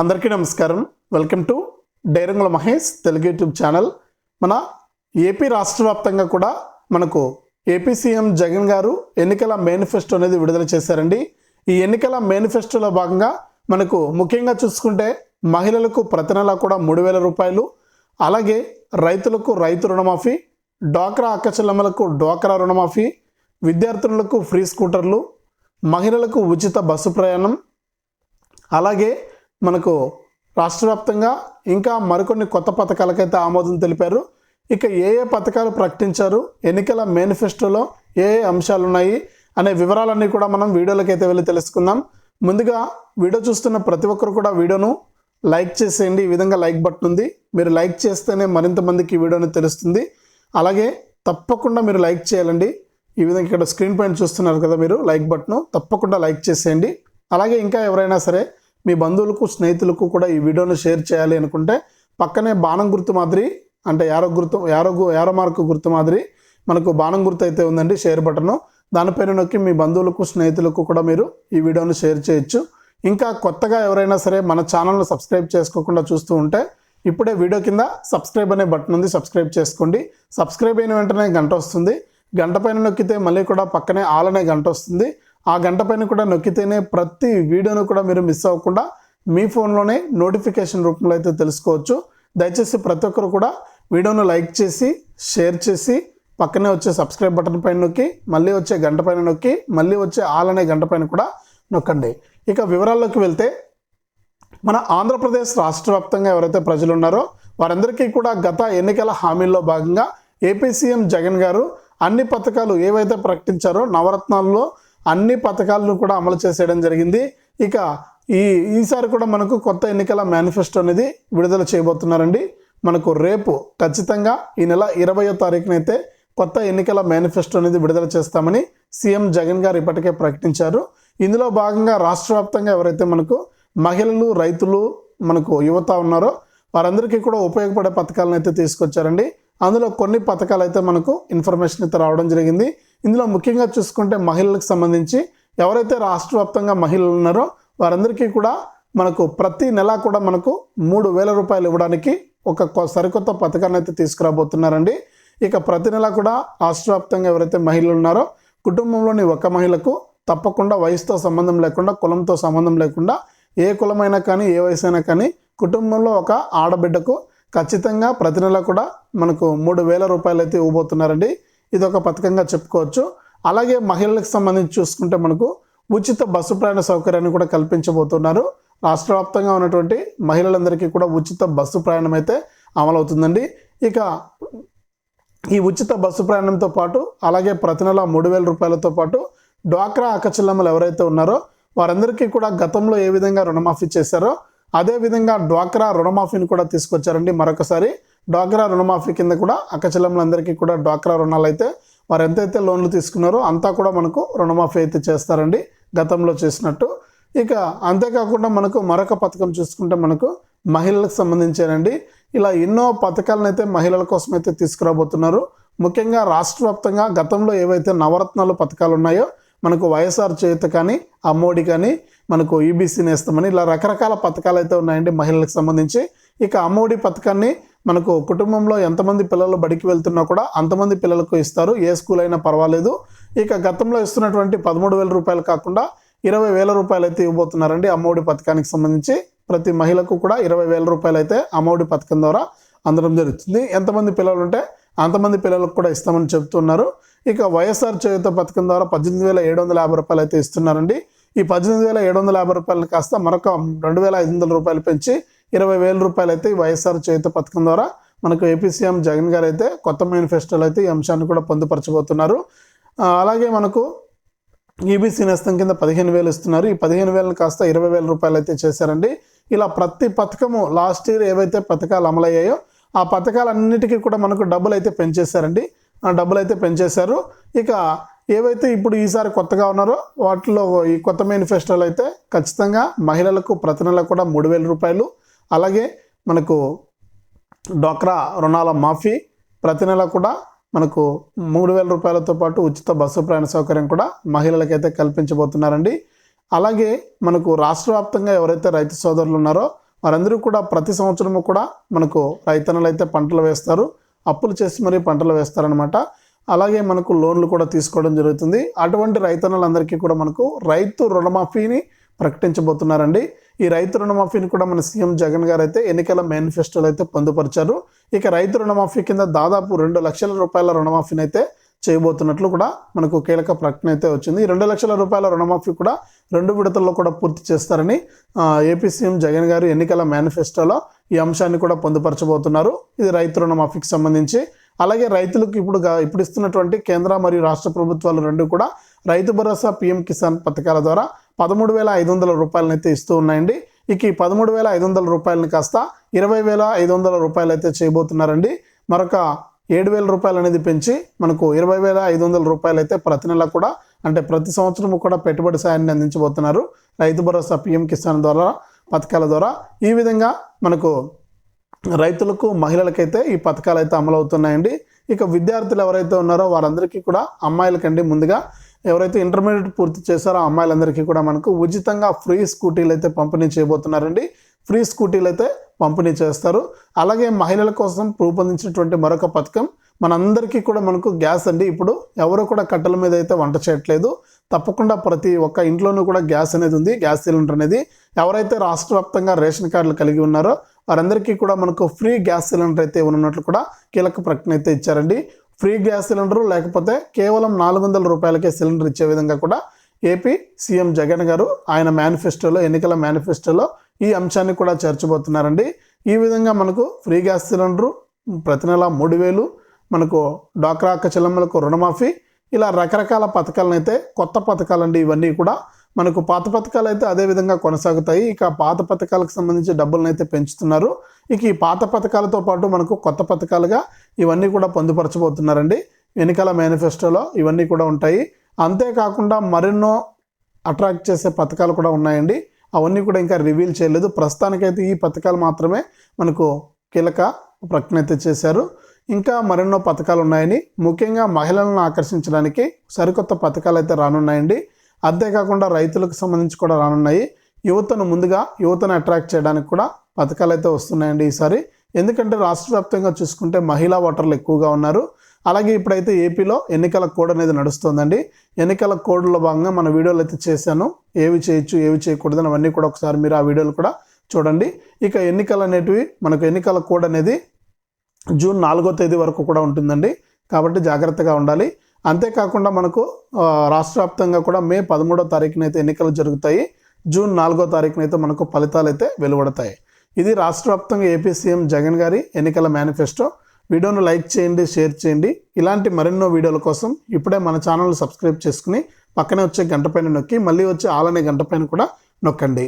అందరికీ నమస్కారం. Welcome to డైరంగుల మహేష్ తెలుగు యూట్యూబ్ ఛానల్. మన ఏపీ రాష్ట్ర వ్యాప్తంగా కూడా మనకు ఏపీ సీఎం జగన్ గారు ఎన్నికల మేనిఫెస్టో అనేది విడుదల చేశారండి. ఈ ఎన్నికల మేనిఫెస్టోలో భాగంగా మనకు ముఖ్యంగా చూసుకుంటే మహిళలకు ప్రతి నెల కూడా మూడు వేల రూపాయలు అలాగే రైతులకు రైతు రుణమాఫీ డ్వాక్రా అక్కచెల్లమ్మలకు డ్వాక్రా రుణమాఫీ విద్యార్థులకు ఫ్రీ స్కూటర్లు మహిళలకు ఉచిత బస్సు ప్రయాణం అలాగే మనకు రాష్ట్ర వ్యాప్తంగా ఇంకా మరికొన్ని కొత్త పథకాలకైతే ఆమోదం తెలిపారు. ఇక ఏ ఏ పథకాలు ప్రకటించారు ఎన్నికల మేనిఫెస్టోలో ఏ ఏ అంశాలు ఉన్నాయి అనే వివరాలన్నీ కూడా మనం వీడియోలకైతే వెళ్ళి తెలుసుకుందాం. ముందుగా వీడియో చూస్తున్న ప్రతి ఒక్కరు కూడా వీడియోను లైక్ చేసేయండి. ఈ విధంగా లైక్ బటన్ ఉంది. మీరు లైక్ చేస్తేనే మరింత మందికి ఈ వీడియోని తెలుస్తుంది. అలాగే తప్పకుండా మీరు లైక్ చేయాలండి. ఈ విధంగా ఇక్కడ స్క్రీన్ పైన చూస్తున్నారు కదా మీరు లైక్ బటన్. తప్పకుండా లైక్ చేసేయండి. అలాగే ఇంకా ఎవరైనా సరే మీ బంధువులకు స్నేహితులకు కూడా ఈ వీడియోను షేర్ చేయాలి అనుకుంటే పక్కనే బాణం గుర్తు మాదిరి అంటే యారో గుర్తు యారో యారో మార్కు గుర్తు మాదిరి మనకు బాణం గుర్తు అయితే ఉందండి షేర్ బటను. దానిపైన నొక్కి మీ బంధువులకు స్నేహితులకు కూడా మీరు ఈ వీడియోను షేర్ చేయొచ్చు. ఇంకా కొత్తగా ఎవరైనా సరే మన ఛానల్ను సబ్స్క్రైబ్ చేసుకోకుండా చూస్తూ ఉంటే ఇప్పుడే వీడియో కింద సబ్స్క్రైబ్ అనే బటన్ ఉంది సబ్స్క్రైబ్ చేసుకోండి. సబ్స్క్రైబ్ అయిన వెంటనే గంట వస్తుంది. గంట పైన నొక్కితే మళ్ళీ కూడా పక్కనే ఆల్ అనే గంట వస్తుంది. ఆ గంట పైన కూడా నొక్కితేనే ప్రతి వీడియోను కూడా మీరు మిస్ అవ్వకుండా మీ ఫోన్లోనే నోటిఫికేషన్ రూపంలో అయితే తెలుసుకోవచ్చు. దయచేసి ప్రతి ఒక్కరు కూడా వీడియోను లైక్ చేసి షేర్ చేసి పక్కనే వచ్చే సబ్స్క్రైబ్ బటన్ పైన నొక్కి మళ్ళీ వచ్చే గంట పైన నొక్కి మళ్ళీ వచ్చే ఆల్ అనే గంట పైన కూడా నొక్కండి. ఇక వివరాల్లోకి వెళ్తే మన ఆంధ్రప్రదేశ్ రాష్ట్ర వ్యాప్తంగా ఎవరైతే ప్రజలు ఉన్నారో వారందరికీ కూడా గత ఎన్నికల హామీల్లో భాగంగా ఏపీ సీఎం జగన్ గారు అన్ని పథకాలు ఏవైతే ప్రకటించారో నవరత్నాల్లో అన్ని పథకాలను కూడా అమలు చేసేయడం జరిగింది. ఇక ఈ ఈసారి కూడా మనకు కొత్త ఎన్నికల మేనిఫెస్టో అనేది విడుదల చేయబోతున్నారండి. మనకు రేపు ఖచ్చితంగా ఈ నెల ఇరవయో తారీఖునైతే కొత్త ఎన్నికల మేనిఫెస్టో అనేది విడుదల చేస్తామని సీఎం జగన్ గారు ఇప్పటికే ప్రకటించారు. ఇందులో భాగంగా రాష్ట్ర వ్యాప్తంగా ఎవరైతే మనకు మహిళలు రైతులు మనకు యువత ఉన్నారో వారందరికీ కూడా ఉపయోగపడే పథకాలను అయితే తీసుకొచ్చారండి. అందులో కొన్ని పథకాలు అయితే మనకు ఇన్ఫర్మేషన్ అయితే రావడం జరిగింది. ఇందులో ముఖ్యంగా చూసుకుంటే మహిళలకు సంబంధించి ఎవరైతే రాష్ట్ర వ్యాప్తంగా మహిళలు ఉన్నారో వారందరికీ కూడా మనకు ప్రతి నెల కూడా మనకు మూడు వేల రూపాయలు ఇవ్వడానికి ఒక కొ- సరికొత్త పథకాన్ని అయితే తీసుకురాబోతున్నారండి. ఇక ప్రతి నెల కూడా రాష్ట్ర వ్యాప్తంగా ఎవరైతే మహిళలు ఉన్నారో కుటుంబంలోని ఒక మహిళకు తప్పకుండా వయసుతో సంబంధం లేకుండా కులంతో సంబంధం లేకుండా ఏ కులమైనా కానీ ఏ వయసు అయినా కానీ కుటుంబంలో ఒక ఆడబిడ్డకు ఖచ్చితంగా ప్రతి నెల కూడా మనకు మూడు వేల రూపాయలు అయితే ఇవ్వబోతున్నారండి. ఇది ఒక పథకంగా చెప్పుకోవచ్చు. అలాగే మహిళలకు సంబంధించి చూసుకుంటే మనకు ఉచిత బస్సు ప్రయాణ సౌకర్యాన్ని కూడా కల్పించబోతున్నారు. రాష్ట్ర వ్యాప్తంగా ఉన్నటువంటి మహిళలందరికీ కూడా ఉచిత బస్సు ప్రయాణం అయితే అమలవుతుందండి. ఇక ఈ ఉచిత బస్సు ప్రయాణంతో పాటు అలాగే ప్రతి నెల మూడు వేల రూపాయలతో పాటు డ్వాక్రా అక్కచెల్లెమ్మలు ఎవరైతే ఉన్నారో వారందరికీ కూడా గతంలో ఏ విధంగా రుణమాఫీ చేశారో అదే విధంగా డ్వాక్రా రుణమాఫీని కూడా తీసుకొచ్చారండి మరొకసారి. డ్వాక్రా రుణమాఫీ కింద కూడా అక్కచెల్లెములందరికీ కూడా డ్వాక్రా రుణాలు అయితే వారు ఎంతైతే లోన్లు తీసుకున్నారో అంతా కూడా మనకు రుణమాఫీ అయితే చేస్తారండి. గతంలో చేసినట్టు. ఇక అంతేకాకుండా మనకు మరొక పథకం చూసుకుంటే మనకు మహిళలకు సంబంధించేనండి. ఇలా ఎన్నో పథకాలను అయితే మహిళల కోసం అయితే తీసుకురాబోతున్నారు. ముఖ్యంగా రాష్ట్ర వ్యాప్తంగా గతంలో ఏవైతే నవరత్నాలు పథకాలు ఉన్నాయో మనకు వైఎస్ఆర్ చేయుత కానీ అమ్మోడి కానీ మనకు ఈబీసీ నేస్తామని ఇలా రకరకాల పథకాలు అయితే ఉన్నాయండి మహిళలకు సంబంధించి. ఇక అమ్మఒడి పథకాన్ని మనకు కుటుంబంలో ఎంతమంది పిల్లలు బడికి వెళ్తున్నా కూడా అంతమంది పిల్లలకు ఇస్తారు. ఏ స్కూల్ అయినా పర్వాలేదు. ఇక గతంలో ఇస్తున్నటువంటి పదమూడు వేల రూపాయలు కాకుండా ఇరవై వేల రూపాయలు అయితే ఇవ్వబోతున్నారండి అమ్మఒడి పథకానికి సంబంధించి. ప్రతి మహిళకు కూడా ఇరవై వేల రూపాయలు అయితే అమ్మఒడి పథకం ద్వారా అందడం జరుగుతుంది. ఎంతమంది పిల్లలు ఉంటే అంతమంది పిల్లలకు కూడా ఇస్తామని చెప్తున్నారు ఇక వైఎస్ఆర్ చేయుత పథకం ద్వారా పద్దెనిమిది వేల ఏడు వందల యాభై రూపాయలు అయితే ఇస్తున్నారండి. ఈ పద్దెనిమిది వేల ఏడు వందల యాభై రూపాయలు కాస్త మరొక రెండు వేల ఐదు వందల రూపాయలు పెంచి ఇరవై వేల రూపాయలు అయితే ఈ వైఎస్ఆర్ చేతి పథకం ద్వారా మనకు ఏపీ సీఎం జగన్ గారు అయితే కొత్త మేనిఫెస్టోలో అయితే ఈ అంశాన్ని కూడా పొందుపరచబోతున్నారు. అలాగే మనకు ఈబీసీ నేస్తం కింద పదిహేను వేలు ఇస్తున్నారు. ఈ పదిహేను వేలను కాస్త ఇరవై వేల రూపాయలు అయితే చేశారండి. ఇలా ప్రతి పథకము లాస్ట్ ఇయర్ ఏవైతే పథకాలు అమలయ్యాయో ఆ పథకాలన్నిటికీ కూడా మనకు డబ్బులు అయితే పెంచేశారండి. ఆ డబ్బులు అయితే పెంచేశారు. ఇక ఏవైతే ఇప్పుడు ఈసారి కొత్తగా ఉన్నారో వాటిలో ఈ కొత్త మేనిఫెస్టోలో అయితే ఖచ్చితంగా మహిళలకు ప్రతి నెల కూడా మూడు వేల రూపాయలు అలాగే మనకు డ్వాక్రా రుణాల మాఫీ ప్రతి నెల కూడా మనకు మూడు వేల రూపాయలతో పాటు ఉచిత బస్సు ప్రయాణ సౌకర్యం కూడా మహిళలకైతే కల్పించబోతున్నారండి. అలాగే మనకు రాష్ట్ర వ్యాప్తంగా ఎవరైతే రైతు సోదరులు ఉన్నారో వారందరూ కూడా ప్రతి సంవత్సరము కూడా మనకు రైతన్నలు అయితే పంటలు వేస్తారు. అప్పులు చేసి మరీ పంటలు వేస్తారనమాట అలాగే మనకు లోన్లు కూడా తీసుకోవడం జరుగుతుంది. అటువంటి రైతన్నలందరికీ కూడా మనకు రైతు రుణమాఫీని ప్రకటించబోతున్నారండి. ఈ రైతు రుణమాఫీని కూడా మన సీఎం జగన్ గారు అయితే ఎన్నికల మేనిఫెస్టోలో అయితే పొందుపరిచారు. ఇక రైతు రుణమాఫీ కింద దాదాపు రెండు లక్షల రూపాయల రుణమాఫీని అయితే చేయబోతున్నట్లు కూడా మనకు కీలక ప్రకటన అయితే వచ్చింది. ఈ రెండు లక్షల రూపాయల రుణమాఫీ కూడా రెండు విడతల్లో కూడా పూర్తి చేస్తారని ఏపీ సీఎం జగన్ గారు ఎన్నికల మేనిఫెస్టోలో ఈ అంశాన్ని కూడా పొందుపరచబోతున్నారు. ఇది రైతు రుణమాఫీకి సంబంధించి. అలాగే రైతులకు ఇప్పుడు ఇప్పుడు ఇస్తున్నటువంటి కేంద్ర మరియు రాష్ట్ర ప్రభుత్వాలు రెండు కూడా రైతు భరోసా పీఎం కిసాన్ పథకాల ద్వారా పదమూడు వేల ఐదు వందల రూపాయలనైతే ఇస్తూ ఉన్నాయండి. ఇక ఈ పదమూడు వేల ఐదు వందల రూపాయలని కాస్త ఇరవై వేల ఐదు వందల రూపాయలు అయితే చేయబోతున్నారండి. మరొక ఏడు వేల రూపాయలు అనేది పెంచి మనకు ఇరవై వేల ఐదు వందల రూపాయలు అయితే ప్రతి నెల కూడా అంటే ప్రతి సంవత్సరం కూడా పెట్టుబడి సాయాన్ని అందించబోతున్నారు. రైతు భరోసా పీఎం కిసాన్ ద్వారా పథకాల ద్వారా. ఈ విధంగా మనకు రైతులకు మహిళలకైతే ఈ పథకాలు అయితే అమలు అవుతున్నాయండి ఇక విద్యార్థులు ఎవరైతే ఉన్నారో వారందరికీ కూడా అమ్మాయిలకండి ముందుగా ఎవరైతే ఇంటర్మీడియట్ పూర్తి చేశారో ఆ అమ్మాయిలందరికీ కూడా మనకు ఉచితంగా ఫ్రీ స్కూటీలు అయితే పంపిణీ చేయబోతున్నారండి. ఫ్రీ స్కూటీలు అయితే పంపిణీ చేస్తారు. అలాగే మహిళల కోసం రూపొందించినటువంటి మరొక పథకం మనందరికీ కూడా మనకు గ్యాస్ అండి. ఇప్పుడు ఎవరు కూడా కట్టెల మీద అయితే వంట చేయట్లేదు. తప్పకుండా ప్రతి ఒక్క ఇంట్లోనూ కూడా గ్యాస్ అనేది ఉంది. గ్యాస్ సిలిండర్ అనేది ఎవరైతే రాష్ట్ర వ్యాప్తంగా రేషన్ కార్డులు కలిగి ఉన్నారో వారందరికీ కూడా మనకు ఫ్రీ గ్యాస్ సిలిండర్ అయితే ఉన్నట్లు కూడా కీలక ప్రకటన అయితే ఇచ్చారండి. ఫ్రీ గ్యాస్ సిలిండర్ లేకపోతే కేవలం నాలుగు వందల రూపాయలకే సిలిండర్ ఇచ్చే విధంగా కూడా ఏపీ సీఎం జగన్ గారు ఆయన మేనిఫెస్టోలో ఎన్నికల మేనిఫెస్టోలో ఈ అంశాన్ని కూడా చేర్చబోతున్నారండి. ఈ విధంగా మనకు ఫ్రీ గ్యాస్ సిలిండరు ప్రతి నెల మూడు వేలు మనకు డాక్రా అక్క చెల్లెమ్మలకు రుణమాఫీ ఇలా రకరకాల పథకాలను అయితే కొత్త పథకాలండి ఇవన్నీ కూడా. మనకు పాత పథకాలు అయితే అదే విధంగా కొనసాగుతాయి. ఇక పాత పథకాలకు సంబంధించి డబ్బులను అయితే పెంచుతున్నారు. ఇక ఈ పాత పథకాలతో పాటు మనకు కొత్త పథకాలుగా ఇవన్నీ కూడా పొందుపరచబోతున్నారండి. వెనకాల మేనిఫెస్టోలో ఇవన్నీ కూడా ఉంటాయి. అంతేకాకుండా మరెన్నో అట్రాక్ట్ చేసే పథకాలు కూడా ఉన్నాయండి. అవన్నీ కూడా ఇంకా రివీల్ చేయలేదు. ప్రస్తుతానికైతే ఈ పథకాలు మాత్రమే మనకు కీలక ప్రకటన అయితే చేశారు. ఇంకా మరెన్నో పథకాలు ఉన్నాయని ముఖ్యంగా మహిళలను ఆకర్షించడానికి సరికొత్త పథకాలు అయితే రానున్నాయండి. అంతేకాకుండా రైతులకు సంబంధించి కూడా రానున్నాయి. యువతను ముందుగా యువతను అట్రాక్ట్ చేయడానికి కూడా పథకాలు అయితే వస్తున్నాయండి ఈసారి. ఎందుకంటే రాష్ట్ర వ్యాప్తంగా చూసుకుంటే మహిళా ఓటర్లు ఎక్కువగా ఉన్నారు. అలాగే ఇప్పుడైతే ఏపీలో ఎన్నికల కోడ్ అనేది నడుస్తుందండి. ఎన్నికల కోడ్లో భాగంగా మన వీడియోలు అయితే చేశాను. ఏవి చేయొచ్చు ఏవి చేయకూడదు అవన్నీ కూడా ఒకసారి మీరు ఆ వీడియోలు కూడా చూడండి. ఇక ఎన్నికలు అనేటివి మనకు ఎన్నికల కోడ్ అనేది జూన్ నాలుగో తేదీ వరకు కూడా ఉంటుందండి. కాబట్టి జాగ్రత్తగా ఉండాలి. అంతేకాకుండా మనకు రాష్ట్ర వ్యాప్తంగా కూడా మే పదమూడో తారీఖున అయితే ఎన్నికలు జరుగుతాయి. జూన్ నాలుగో తారీఖున అయితే మనకు ఫలితాలు అయితే వెలువడతాయి. ఇది రాష్ట్ర వ్యాప్తంగా ఏపీ సీఎం జగన్ గారి ఎన్నికల మేనిఫెస్టో. వీడియోను లైక్ చేయండి షేర్ చేయండి. ఇలాంటి మరెన్నో వీడియోల కోసం ఇప్పుడే మన ఛానల్ సబ్స్క్రైబ్ చేసుకుని పక్కనే వచ్చే గంట పైన నొక్కి మళ్ళీ వచ్చే ఆలనే గంట పైన కూడా నొక్కండి.